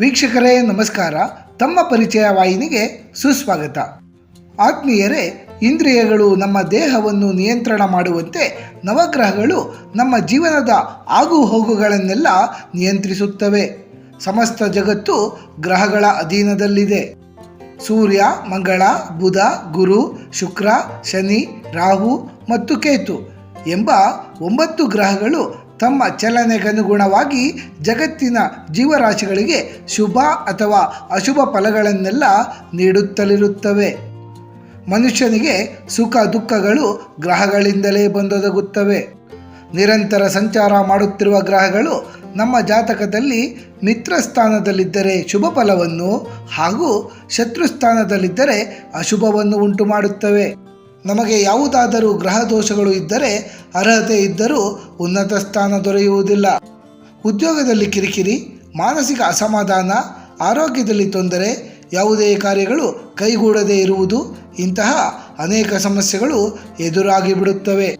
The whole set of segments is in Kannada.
ವೀಕ್ಷಕರೇ, ನಮಸ್ಕಾರ. ತಮ್ಮ ಪರಿಚಯ ವಾಹಿನಿಗೆ ಸುಸ್ವಾಗತ. ಆತ್ಮೀಯರೇ, ಇಂದ್ರಿಯಗಳು ನಮ್ಮ ದೇಹವನ್ನು ನಿಯಂತ್ರಣ ಮಾಡುವಂತೆ ನವಗ್ರಹಗಳು ನಮ್ಮ ಜೀವನದ ಆಗು ಹೋಗುಗಳನ್ನೆಲ್ಲ ನಿಯಂತ್ರಿಸುತ್ತವೆ. ಸಮಸ್ತ ಜಗತ್ತು ಗ್ರಹಗಳ ಅಧೀನದಲ್ಲಿದೆ. ಸೂರ್ಯ, ಮಂಗಳ, ಬುಧ, ಗುರು, ಶುಕ್ರ, ಶನಿ, ರಾಹು ಮತ್ತು ಕೇತು ಎಂಬ ಒಂಬತ್ತು ಗ್ರಹಗಳು ತಮ್ಮ ಚಲನೆಗನುಗುಣವಾಗಿ ಜಗತ್ತಿನ ಜೀವರಾಶಿಗಳಿಗೆ ಶುಭ ಅಥವಾ ಅಶುಭ ಫಲಗಳನ್ನೆಲ್ಲ ನೀಡುತ್ತಲಿರುತ್ತವೆ. ಮನುಷ್ಯನಿಗೆ ಸುಖ ದುಃಖಗಳು ಗ್ರಹಗಳಿಂದಲೇ ಬಂದೊದಗುತ್ತವೆ. ನಿರಂತರ ಸಂಚಾರ ಮಾಡುತ್ತಿರುವ ಗ್ರಹಗಳು ನಮ್ಮ ಜಾತಕದಲ್ಲಿ ಮಿತ್ರ ಸ್ಥಾನದಲ್ಲಿದ್ದರೆ ಶುಭ ಫಲವನ್ನು ಹಾಗೂ ಶತ್ರು ಸ್ಥಾನದಲ್ಲಿದ್ದರೆ ಅಶುಭವನ್ನು ಉಂಟು ಮಾಡುತ್ತವೆ ನಮಗೆ ಯಾವುದಾದರೂ ಗ್ರಹ ದೋಷಗಳು ಇದ್ದರೆ, ಅರ್ಹತೆ ಇದ್ದರೂ ಉನ್ನತ ಸ್ಥಾನ ದೊರೆಯುವುದಿಲ್ಲ. ಉದ್ಯೋಗದಲ್ಲಿ ಕಿರಿಕಿರಿ, ಮಾನಸಿಕ ಅಸಮಾಧಾನ, ಆರೋಗ್ಯದಲ್ಲಿ ತೊಂದರೆ, ಯಾವುದೇ ಕಾರ್ಯಗಳು ಕೈಗೂಡದೇ ಇರುವುದು, ಇಂತಹ ಅನೇಕ ಸಮಸ್ಯೆಗಳು ಎದುರಾಗಿ ಬಿಡುತ್ತವೆ.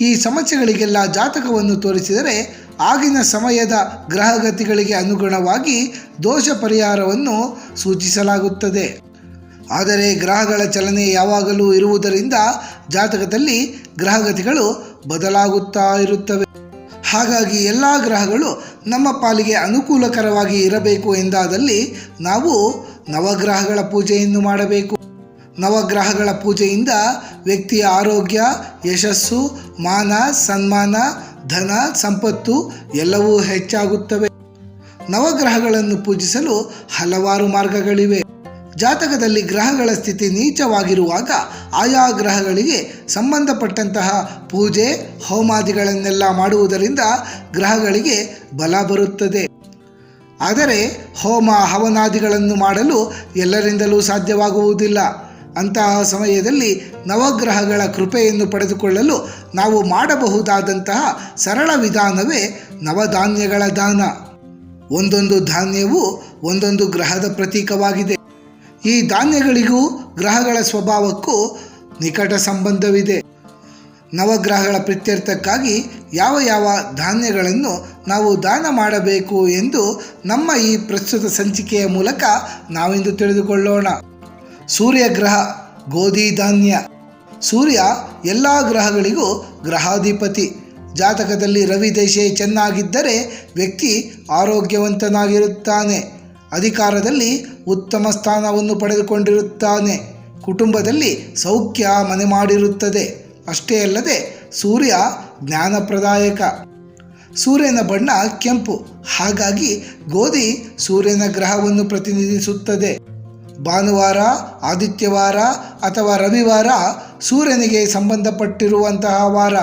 ಈ ಸಮಸ್ಯೆಗಳಿಗೆಲ್ಲ ಜಾತಕವನ್ನು ತೋರಿಸಿದರೆ, ಆಗಿನ ಸಮಯದ ಗ್ರಹಗತಿಗಳಿಗೆ ಅನುಗುಣವಾಗಿ ದೋಷ ಪರಿಹಾರವನ್ನು ಸೂಚಿಸಲಾಗುತ್ತದೆ. ಆದರೆ ಗ್ರಹಗಳ ಚಲನೆ ಯಾವಾಗಲೂ ಇರುವುದರಿಂದ ಜಾತಕದಲ್ಲಿ ಗ್ರಹಗತಿಗಳು ಬದಲಾಗುತ್ತಾ ಇರುತ್ತವೆ. ಹಾಗಾಗಿ ಎಲ್ಲ ಗ್ರಹಗಳು ನಮ್ಮ ಪಾಲಿಗೆ ಅನುಕೂಲಕರವಾಗಿ ಇರಬೇಕು ಎಂದಾದಲ್ಲಿ ನಾವು ನವಗ್ರಹಗಳ ಪೂಜೆಯನ್ನು ಮಾಡಬೇಕು. ನವಗ್ರಹಗಳ ಪೂಜೆಯಿಂದ ವ್ಯಕ್ತಿಯ ಆರೋಗ್ಯ, ಯಶಸ್ಸು, ಮಾನ, ಸನ್ಮಾನ, ಧನ, ಸಂಪತ್ತು ಎಲ್ಲವೂ ಹೆಚ್ಚಾಗುತ್ತವೆ. ನವಗ್ರಹಗಳನ್ನು ಪೂಜಿಸಲು ಹಲವಾರು ಮಾರ್ಗಗಳಿವೆ. ಜಾತಕದಲ್ಲಿ ಗ್ರಹಗಳ ಸ್ಥಿತಿ ನೀಚವಾಗಿರುವಾಗ ಆಯಾ ಗ್ರಹಗಳಿಗೆ ಸಂಬಂಧಪಟ್ಟಂತಹ ಪೂಜೆ, ಹೋಮಾದಿಗಳನ್ನೆಲ್ಲ ಮಾಡುವುದರಿಂದ ಗ್ರಹಗಳಿಗೆ ಬಲ ಬರುತ್ತದೆ. ಆದರೆ ಹೋಮ ಹವನಾದಿಗಳನ್ನು ಮಾಡಲು ಎಲ್ಲರಿಂದಲೂ ಸಾಧ್ಯವಾಗುವುದಿಲ್ಲ. ಅಂತಹ ಸಮಯದಲ್ಲಿ ನವಗ್ರಹಗಳ ಕೃಪೆಯನ್ನು ಪಡೆದುಕೊಳ್ಳಲು ನಾವು ಮಾಡಬಹುದಾದಂತಹ ಸರಳ ವಿಧಾನವೇ ನವಧಾನ್ಯಗಳ ದಾನ. ಒಂದೊಂದು ಧಾನ್ಯವು ಒಂದೊಂದು ಗ್ರಹದ ಪ್ರತೀಕವಾಗಿದೆ. ಈ ಧಾನ್ಯಗಳಿಗೂ ಗ್ರಹಗಳ ಸ್ವಭಾವಕ್ಕೂ ನಿಕಟ ಸಂಬಂಧವಿದೆ. ನವಗ್ರಹಗಳ ಪ್ರತ್ಯರ್ಥಕ್ಕಾಗಿ ಯಾವ ಯಾವ ಧಾನ್ಯಗಳನ್ನು ನಾವು ದಾನ ಮಾಡಬೇಕು ಎಂದು ನಮ್ಮ ಈ ಪ್ರಸ್ತುತ ಸಂಚಿಕೆಯ ಮೂಲಕ ನಾವಿಂದು ತಿಳಿದುಕೊಳ್ಳೋಣ. ಸೂರ್ಯಗ್ರಹ, ಗೋಧಿ ಧಾನ್ಯ. ಸೂರ್ಯ ಎಲ್ಲ ಗ್ರಹಗಳಿಗೂ ಗ್ರಹಾಧಿಪತಿ. ಜಾತಕದಲ್ಲಿ ರವಿ ದಶೆ ಚೆನ್ನಾಗಿದ್ದರೆ ವ್ಯಕ್ತಿ ಆರೋಗ್ಯವಂತನಾಗಿರುತ್ತಾನೆ. ಅಧಿಕಾರದಲ್ಲಿ ಉತ್ತಮ ಸ್ಥಾನವನ್ನು ಪಡೆದುಕೊಂಡಿರುತ್ತಾನೆ. ಕುಟುಂಬದಲ್ಲಿ ಸೌಖ್ಯ ಮನೆ ಮಾಡಿರುತ್ತದೆ ಅಷ್ಟೇ ಅಲ್ಲದೆ ಸೂರ್ಯ ಜ್ಞಾನಪ್ರದಾಯಕ. ಸೂರ್ಯನ ಬಣ್ಣ ಕೆಂಪು. ಹಾಗಾಗಿ ಗೋಧಿ ಸೂರ್ಯನ ಗ್ರಹವನ್ನು ಪ್ರತಿನಿಧಿಸುತ್ತದೆ. ಭಾನುವಾರ, ಆದಿತ್ಯವಾರ ಅಥವಾ ರವಿವಾರ ಸೂರ್ಯನಿಗೆ ಸಂಬಂಧಪಟ್ಟಿರುವಂತಹ ವಾರ.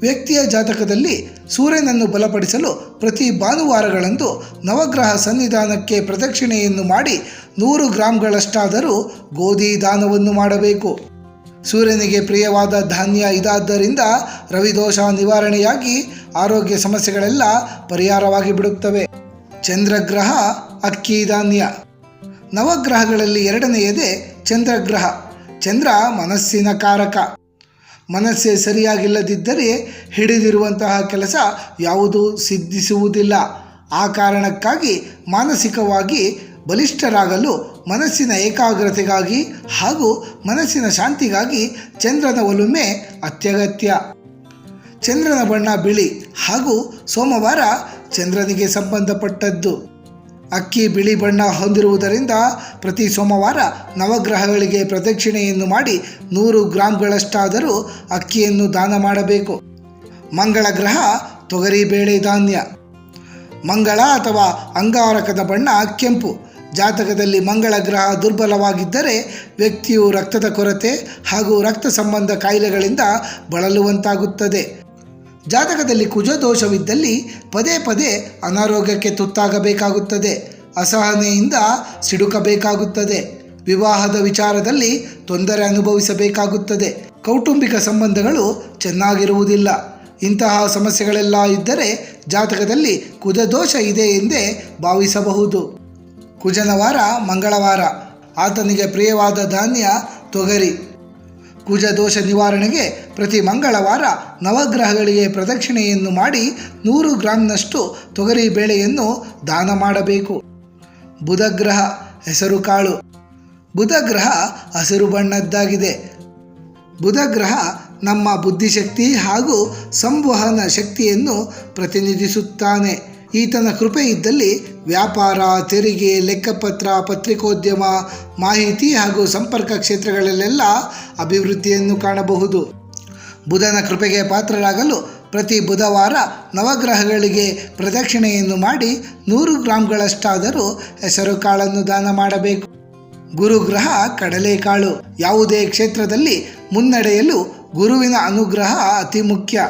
ವ್ಯಕ್ತಿಯ ಜಾತಕದಲ್ಲಿ ಸೂರ್ಯನನ್ನು ಬಲಪಡಿಸಲು ಪ್ರತಿ ಭಾನುವಾರಗಳಂದು ನವಗ್ರಹ ಸನ್ನಿಧಾನಕ್ಕೆ ಪ್ರದಕ್ಷಿಣೆಯನ್ನು ಮಾಡಿ ನೂರು ಗ್ರಾಂಗಳಷ್ಟಾದರೂ ಗೋಧಿ ದಾನವನ್ನು ಮಾಡಬೇಕು. ಸೂರ್ಯನಿಗೆ ಪ್ರಿಯವಾದ ಧಾನ್ಯ ಇದಾದ್ದರಿಂದ ರವಿದೋಷ ನಿವಾರಣೆಯಾಗಿ ಆರೋಗ್ಯ ಸಮಸ್ಯೆಗಳೆಲ್ಲ ಪರಿಹಾರವಾಗಿ ಬಿಡುತ್ತವೆ. ಚಂದ್ರಗ್ರಹ ಅಕ್ಕಿ ಧಾನ್ಯ. ನವಗ್ರಹಗಳಲ್ಲಿ ಎರಡನೆಯದೇ ಚಂದ್ರಗ್ರಹ. ಚಂದ್ರ ಮನಸ್ಸಿನ ಕಾರಕ. ಮನಸ್ಸೇ ಸರಿಯಾಗಿಲ್ಲದಿದ್ದರೆ ಹಿಡಿದಿರುವಂತಹ ಕೆಲಸ ಯಾವುದೂ ಸಿದ್ಧಿಸುವುದಿಲ್ಲ. ಆ ಕಾರಣಕ್ಕಾಗಿ ಮಾನಸಿಕವಾಗಿ ಬಲಿಷ್ಠರಾಗಲು ಮನಸ್ಸಿನ ಏಕಾಗ್ರತೆಗಾಗಿ ಹಾಗೂ ಮನಸ್ಸಿನ ಶಾಂತಿಗಾಗಿ ಚಂದ್ರನ ಒಲುಮೆ ಅತ್ಯಗತ್ಯ. ಚಂದ್ರನ ಬಣ್ಣ ಬಿಳಿ ಹಾಗೂ ಸೋಮವಾರ ಚಂದ್ರನಿಗೆ ಸಂಬಂಧಪಟ್ಟದ್ದು. ಅಕ್ಕಿ, ಬಿಳಿ ಬಣ್ಣ ಹೊಂದಿರುವುದರಿಂದ ಪ್ರತಿ ಸೋಮವಾರ ನವಗ್ರಹಗಳಿಗೆ ಪ್ರದಕ್ಷಿಣೆಯನ್ನು ಮಾಡಿ ನೂರು ಗ್ರಾಂಗಳಷ್ಟಾದರೂ ಅಕ್ಕಿಯನ್ನು ದಾನ ಮಾಡಬೇಕು. ಮಂಗಳ ಗ್ರಹ ತೊಗರಿಬೇಳೆ ಧಾನ್ಯ. ಮಂಗಳ ಅಥವಾ ಅಂಗಾರಕದ ಬಣ್ಣ ಕೆಂಪು. ಜಾತಕದಲ್ಲಿ ಮಂಗಳ ಗ್ರಹ ದುರ್ಬಲವಾಗಿದ್ದರೆ ವ್ಯಕ್ತಿಯು ರಕ್ತದ ಕೊರತೆ ಹಾಗೂ ರಕ್ತ ಸಂಬಂಧ ಕಾಯಿಲೆಗಳಿಂದ ಬಳಲುವಂತಾಗುತ್ತದೆ. ಜಾತಕದಲ್ಲಿ ಕುಜದೋಷವಿದ್ದಲ್ಲಿ ಪದೇ ಪದೇ ಅನಾರೋಗ್ಯಕ್ಕೆ ತುತ್ತಾಗಬೇಕಾಗುತ್ತದೆ. ಅಸಹನೆಯಿಂದ ಸಿಡುಕಬೇಕಾಗುತ್ತದೆ. ವಿವಾಹದ ವಿಚಾರದಲ್ಲಿ ತೊಂದರೆ ಅನುಭವಿಸಬೇಕಾಗುತ್ತದೆ. ಕೌಟುಂಬಿಕ ಸಂಬಂಧಗಳು ಚೆನ್ನಾಗಿರುವುದಿಲ್ಲ. ಇಂತಹ ಸಮಸ್ಯೆಗಳೆಲ್ಲ ಇದ್ದರೆ ಜಾತಕದಲ್ಲಿ ಕುಜದೋಷ ಇದೆ ಎಂದೇ ಭಾವಿಸಬಹುದು. ಕುಜನವಾರ ಮಂಗಳವಾರ. ಆತನಿಗೆ ಪ್ರಿಯವಾದ ಧಾನ್ಯ ತೊಗರಿ. ಕುಜ ದೋಷ ನಿವಾರಣೆಗೆ ಪ್ರತಿ ಮಂಗಳವಾರ ನವಗ್ರಹಗಳಿಗೆ ಪ್ರದಕ್ಷಿಣೆಯನ್ನು ಮಾಡಿ ನೂರು ಗ್ರಾಂನಷ್ಟು ತೊಗರಿ ಬೇಳೆಯನ್ನು ದಾನ ಮಾಡಬೇಕು. ಬುಧಗ್ರಹ ಹೆಸರು ಕಾಳು. ಬುಧಗ್ರಹ ಹಸಿರು ಬಣ್ಣದ್ದಾಗಿದೆ. ಬುಧಗ್ರಹ ನಮ್ಮ ಬುದ್ಧಿಶಕ್ತಿ ಹಾಗೂ ಸಂವಹನ ಶಕ್ತಿಯನ್ನು ಪ್ರತಿನಿಧಿಸುತ್ತಾನೆ. ಈತನ ಕೃಪೆ ಇದ್ದಲ್ಲಿ ವ್ಯಾಪಾರ, ತೆರಿಗೆ, ಲೆಕ್ಕಪತ್ರ, ಪತ್ರಿಕೋದ್ಯಮ, ಮಾಹಿತಿ ಹಾಗೂ ಸಂಪರ್ಕ ಕ್ಷೇತ್ರಗಳಲ್ಲೆಲ್ಲ ಅಭಿವೃದ್ಧಿಯನ್ನು ಕಾಣಬಹುದು. ಬುಧನ ಕೃಪೆಗೆ ಪಾತ್ರರಾಗಲು ಪ್ರತಿ ಬುಧವಾರ ನವಗ್ರಹಗಳಿಗೆ ಪ್ರದಕ್ಷಿಣೆಯನ್ನು ಮಾಡಿ ನೂರು ಗ್ರಾಂಗಳಷ್ಟಾದರೂ ಹೆಸರು ಕಾಳನ್ನು ದಾನ ಮಾಡಬೇಕು. ಗುರುಗ್ರಹ ಕಡಲೆಕಾಳು ಯಾವುದೇ ಕ್ಷೇತ್ರದಲ್ಲಿ ಮುನ್ನಡೆಯಲು ಗುರುವಿನ ಅನುಗ್ರಹ ಅತಿ ಮುಖ್ಯ.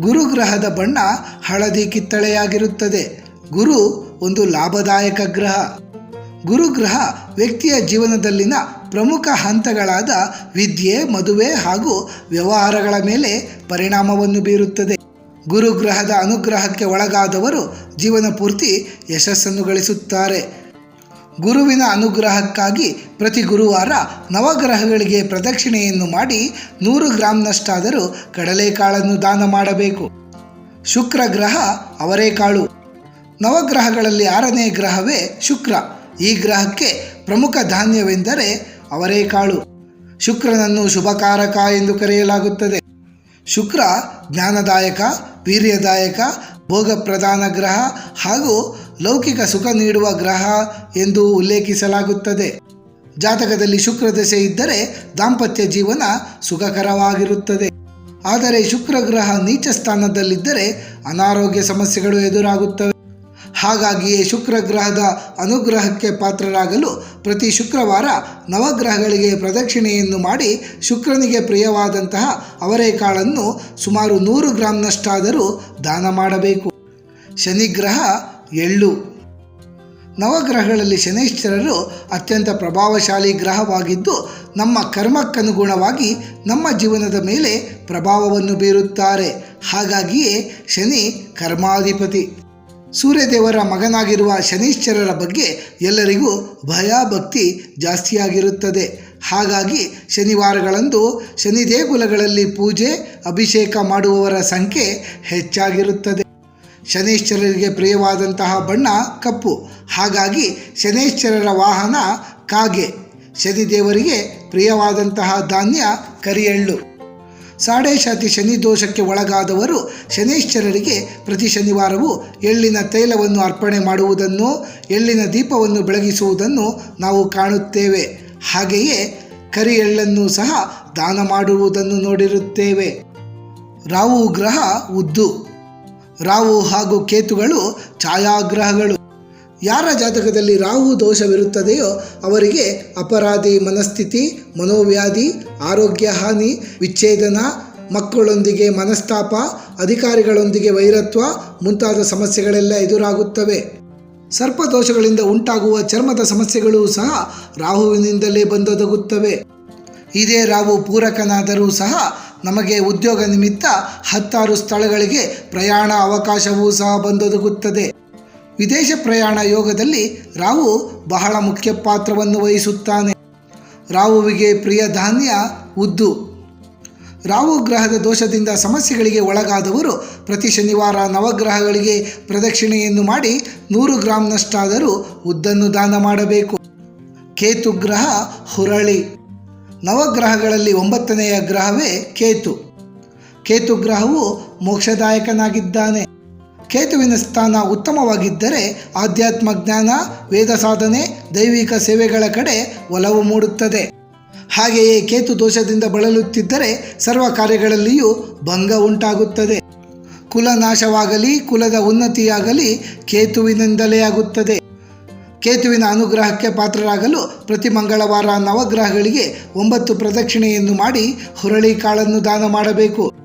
ಗುರುಗ್ರಹದ ಬಣ್ಣ ಹಳದಿ ಕಿತ್ತಳೆಯಾಗಿರುತ್ತದೆ. ಗುರು ಒಂದು ಲಾಭದಾಯಕ ಗ್ರಹ. ಗುರುಗ್ರಹ ವ್ಯಕ್ತಿಯ ಜೀವನದಲ್ಲಿನ ಪ್ರಮುಖ ಹಂತಗಳಾದ ವಿದ್ಯೆ, ಮದುವೆ ಹಾಗೂ ವ್ಯವಹಾರಗಳ ಮೇಲೆ ಪರಿಣಾಮವನ್ನು ಬೀರುತ್ತದೆ. ಗುರುಗ್ರಹದ ಅನುಗ್ರಹಕ್ಕೆ ಒಳಗಾದವರು ಜೀವನ ಪೂರ್ತಿ ಯಶಸ್ಸನ್ನು ಗಳಿಸುತ್ತಾರೆ. ಗುರುವಿನ ಅನುಗ್ರಹಕ್ಕಾಗಿ ಪ್ರತಿ ಗುರುವಾರ ನವಗ್ರಹಗಳಿಗೆ ಪ್ರದಕ್ಷಿಣೆಯನ್ನು ಮಾಡಿ ನೂರು ಗ್ರಾಂನಷ್ಟಾದರೂ ಕಡಲೆಕಾಳನ್ನು ದಾನ ಮಾಡಬೇಕು. ಶುಕ್ರ ಗ್ರಹ ಅವರೇಕಾಳು ನವಗ್ರಹಗಳಲ್ಲಿ ಆರನೇ ಗ್ರಹವೇ ಶುಕ್ರ. ಈ ಗ್ರಹಕ್ಕೆ ಪ್ರಮುಖ ಧಾನ್ಯವೆಂದರೆ ಅವರೇಕಾಳು ಶುಕ್ರನನ್ನು ಶುಭಕಾರಕ ಎಂದು ಕರೆಯಲಾಗುತ್ತದೆ. ಶುಕ್ರ ಜ್ಞಾನದಾಯಕ, ವೀರ್ಯದಾಯಕ, ಭೋಗಪ್ರಧಾನ ಗ್ರಹ ಹಾಗೂ ಲೌಕಿಕ ಸುಖ ನೀಡುವ ಗ್ರಹ ಎಂದು ಉಲ್ಲೇಖಿಸಲಾಗುತ್ತದೆ. ಜಾತಕದಲ್ಲಿ ಶುಕ್ರ ದಶೆ ಇದ್ದರೆ ದಾಂಪತ್ಯ ಜೀವನ ಸುಖಕರವಾಗಿರುತ್ತದೆ. ಆದರೆ ಶುಕ್ರ ಗ್ರಹ ನೀಚ ಸ್ಥಾನದಲ್ಲಿದ್ದರೆ ಅನಾರೋಗ್ಯ ಸಮಸ್ಯೆಗಳು ಎದುರಾಗುತ್ತವೆ. ಹಾಗಾಗಿಯೇ ಶುಕ್ರ ಗ್ರಹದ ಅನುಗ್ರಹಕ್ಕೆ ಪಾತ್ರರಾಗಲು ಪ್ರತಿ ಶುಕ್ರವಾರ ನವಗ್ರಹಗಳಿಗೆ ಪ್ರದಕ್ಷಿಣೆಯನ್ನು ಮಾಡಿ ಶುಕ್ರನಿಗೆ ಪ್ರಿಯವಾದಂತಹ ಅವರೇಕಾಳನ್ನು ಸುಮಾರು ನೂರು ಗ್ರಾಂನಷ್ಟಾದರೂ ದಾನ ಮಾಡಬೇಕು. ಶನಿಗ್ರಹ ಎಳ್ಳು. ನವಗ್ರಹಗಳಲ್ಲಿ ಶನೈಶ್ಚರರು ಅತ್ಯಂತ ಪ್ರಭಾವಶಾಲಿ ಗ್ರಹವಾಗಿದ್ದು ನಮ್ಮ ಕರ್ಮಕ್ಕನುಗುಣವಾಗಿ ನಮ್ಮ ಜೀವನದ ಮೇಲೆ ಪ್ರಭಾವವನ್ನು ಬೀರುತ್ತಾರೆ. ಹಾಗಾಗಿಯೇ ಶನಿ ಕರ್ಮಾಧಿಪತಿ. ಸೂರ್ಯದೇವರ ಮಗನಾಗಿರುವ ಶನೀಶ್ಚರರ ಬಗ್ಗೆ ಎಲ್ಲರಿಗೂ ಭಯ ಭಕ್ತಿ ಜಾಸ್ತಿಯಾಗಿರುತ್ತದೆ. ಹಾಗಾಗಿ ಶನಿವಾರಗಳಂದು ಶನಿ ದೇಗುಲಗಳಲ್ಲಿ ಪೂಜೆ, ಅಭಿಷೇಕ ಮಾಡುವವರ ಸಂಖ್ಯೆ ಹೆಚ್ಚಾಗಿರುತ್ತದೆ. ಶನೈಶ್ಚರರಿಗೆ ಪ್ರಿಯವಾದಂತಹ ಬಣ್ಣ ಕಪ್ಪು. ಹಾಗಾಗಿ ಶನೇಶ್ವರರ ವಾಹನ ಕಾಗೆ. ಶನಿದೇವರಿಗೆ ಪ್ರಿಯವಾದಂತಹ ಧಾನ್ಯ ಕರಿಯಳ್ಳು ಸಾಡೇಶಾತಿ ಶನಿ ದೋಷಕ್ಕೆ ಒಳಗಾದವರು ಶನೈಶ್ಚರರಿಗೆ ಪ್ರತಿ ಶನಿವಾರವೂ ಎಳ್ಳಿನ ತೈಲವನ್ನು ಅರ್ಪಣೆ ಮಾಡುವುದನ್ನು, ಎಳ್ಳಿನ ದೀಪವನ್ನು ಬೆಳಗಿಸುವುದನ್ನು ನಾವು ಕಾಣುತ್ತೇವೆ. ಹಾಗೆಯೇ ಕರಿ ಎಳ್ಳನ್ನು ಸಹ ದಾನ ಮಾಡುವುದನ್ನು ನೋಡಿರುತ್ತೇವೆ. ರಾವು ಗ್ರಹ ಉದ್ದು ರಾವು ಹಾಗೂ ಕೇತುಗಳು ಛಾಯಾಗ್ರಹಗಳು. ಯಾರ ಜಾತಕದಲ್ಲಿ ರಾಹು ದೋಷವಿರುತ್ತದೆಯೋ ಅವರಿಗೆ ಅಪರಾಧಿ ಮನಸ್ಥಿತಿ, ಮನೋವ್ಯಾಧಿ, ಆರೋಗ್ಯ ಹಾನಿ, ವಿಚ್ಛೇದನ, ಮಕ್ಕಳೊಂದಿಗೆ ಮನಸ್ತಾಪ, ಅಧಿಕಾರಿಗಳೊಂದಿಗೆ ವೈರತ್ವ ಮುಂತಾದ ಸಮಸ್ಯೆಗಳೆಲ್ಲ ಎದುರಾಗುತ್ತವೆ. ಸರ್ಪದೋಷಗಳಿಂದ ಉಂಟಾಗುವ ಚರ್ಮದ ಸಮಸ್ಯೆಗಳು ಸಹ ರಾಹುವಿನಿಂದಲೇ ಬಂದೊದಗುತ್ತವೆ. ಇದೇ ರಾಹು ಪೂರಕನಾದರೂ ಸಹ ನಮಗೆ ಉದ್ಯೋಗ ನಿಮಿತ್ತ ಹತ್ತಾರು ಸ್ಥಳಗಳಿಗೆ ಪ್ರಯಾಣ ಅವಕಾಶವೂ ಸಹ ಬಂದೊದಗುತ್ತದೆ. ವಿದೇಶ ಪ್ರಯಾಣ ಯೋಗದಲ್ಲಿ ರಾವು ಬಹಳ ಮುಖ್ಯ ಪಾತ್ರವನ್ನು ವಹಿಸುತ್ತಾನೆ. ರಾಹುವಿಗೆ ಪ್ರಿಯ ಧಾನ್ಯ ಉದ್ದು. ರಾಹು ಗ್ರಹದ ದೋಷದಿಂದ ಸಮಸ್ಯೆಗಳಿಗೆ ಒಳಗಾದವರು ಪ್ರತಿ ಶನಿವಾರ ನವಗ್ರಹಗಳಿಗೆ ಪ್ರದಕ್ಷಿಣೆಯನ್ನು ಮಾಡಿ ನೂರು ಗ್ರಾಂನಷ್ಟಾದರೂ ಉದ್ದನ್ನು ದಾನ ಮಾಡಬೇಕು. ಕೇತು ಗ್ರಹ ಹುರಳಿ. ನವಗ್ರಹಗಳಲ್ಲಿ ಒಂಬತ್ತನೆಯ ಗ್ರಹವೇ ಕೇತು. ಕೇತು ಗ್ರಹವು ಮೋಕ್ಷದಾಯಕನಾಗಿದ್ದಾನೆ. ಕೇತುವಿನ ಸ್ಥಾನ ಉತ್ತಮವಾಗಿದ್ದರೆ ಆಧ್ಯಾತ್ಮ ಜ್ಞಾನ, ವೇದ ಸಾಧನೆ, ದೈವಿಕ ಸೇವೆಗಳ ಕಡೆ ಒಲವು ಮೂಡುತ್ತದೆ. ಹಾಗೆಯೇ ಕೇತು ದೋಷದಿಂದ ಬಳಲುತ್ತಿದ್ದರೆ ಸರ್ವ ಕಾರ್ಯಗಳಲ್ಲಿಯೂ ಭಂಗ ಉಂಟಾಗುತ್ತದೆ. ಕುಲನಾಶವಾಗಲಿ ಕುಲದ ಉನ್ನತಿಯಾಗಲಿ ಕೇತುವಿನಿಂದಲೇ ಆಗುತ್ತದೆ. ಕೇತುವಿನ ಅನುಗ್ರಹಕ್ಕೆ ಪಾತ್ರರಾಗಲು ಪ್ರತಿ ಮಂಗಳವಾರ ನವಗ್ರಹಗಳಿಗೆ ಒಂಬತ್ತು ಪ್ರದಕ್ಷಿಣೆಯನ್ನು ಮಾಡಿ ಹುರಳಿ ಕಾಳನ್ನು ದಾನ ಮಾಡಬೇಕು.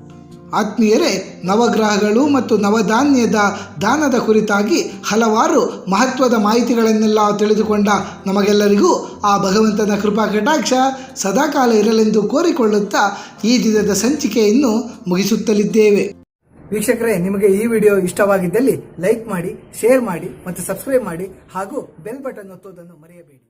ಆತ್ಮೀಯರೇ, ನವಗ್ರಹಗಳು ಮತ್ತು ನವಧಾನ್ಯದ ದಾನದ ಕುರಿತಾಗಿ ಹಲವಾರು ಮಹತ್ವದ ಮಾಹಿತಿಗಳನ್ನೆಲ್ಲ ತಿಳಿದುಕೊಂಡ ನಮಗೆಲ್ಲರಿಗೂ ಆ ಭಗವಂತನ ಕೃಪಾ ಕಟಾಕ್ಷ ಸದಾಕಾಲ ಇರಲೆಂದು ಕೋರಿಕೊಳ್ಳುತ್ತಾ ಈ ದಿನದ ಸಂಚಿಕೆಯನ್ನು ಮುಗಿಸುತ್ತಲಿದ್ದೇವೆ. ವೀಕ್ಷಕರೇ, ನಿಮಗೆ ಈ ವಿಡಿಯೋ ಇಷ್ಟವಾಗಿದ್ದಲ್ಲಿ ಲೈಕ್ ಮಾಡಿ, ಶೇರ್ ಮಾಡಿ ಮತ್ತು ಸಬ್ಸ್ಕ್ರೈಬ್ ಮಾಡಿ ಹಾಗೂ ಬೆಲ್ ಬಟನ್ ಒತ್ತುವುದನ್ನು ಮರೆಯಬೇಡಿ.